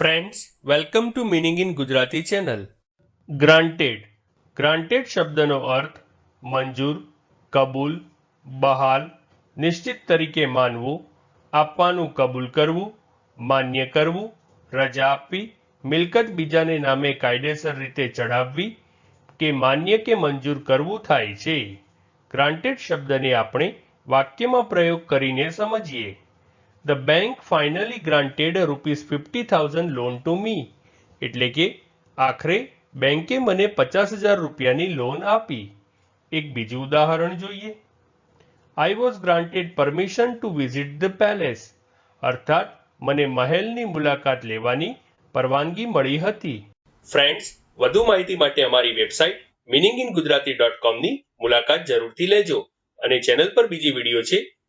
Friends welcome to meaning in Gujarati channel granted granted શબ્દનો અર્થ મંજૂર, કબૂલ, બહાલ, નિશ્ચિત તરીકે માનવું, આપવાનું કબૂલ કરવું, માન્ય કરવું, રજા આપવી, મિલકત બીજાને નામે કાયદેસર રીતે ચઢાવવી કે માન્ય કે મંજૂર કરવું થાય છે. ગ્રાન્ટેડ શબ્દને આપણે વાક્યમાં પ્રયોગ કરીને સમજીએ. The bank finally granted rupees fifty thousand loan to me એટલે કે આખરે બેંકે મને પચાસ હજાર રૂપિયાની લોન આપી. એક બીજું ઉદાહરણ જોઈએ. I was granted permission to visit the palace અર્થાત, મને મહેલની મુલાકાત લેવાની પરવાનગી મળી હતી. ફ્રેન્ડ્સ વધુ માહિતી માટે અમારી website meaning in Gujarati dot કોમની મુલાકાત જરૂરથી લેજો. અને ચેનલ પર બીજી વીડિયો છે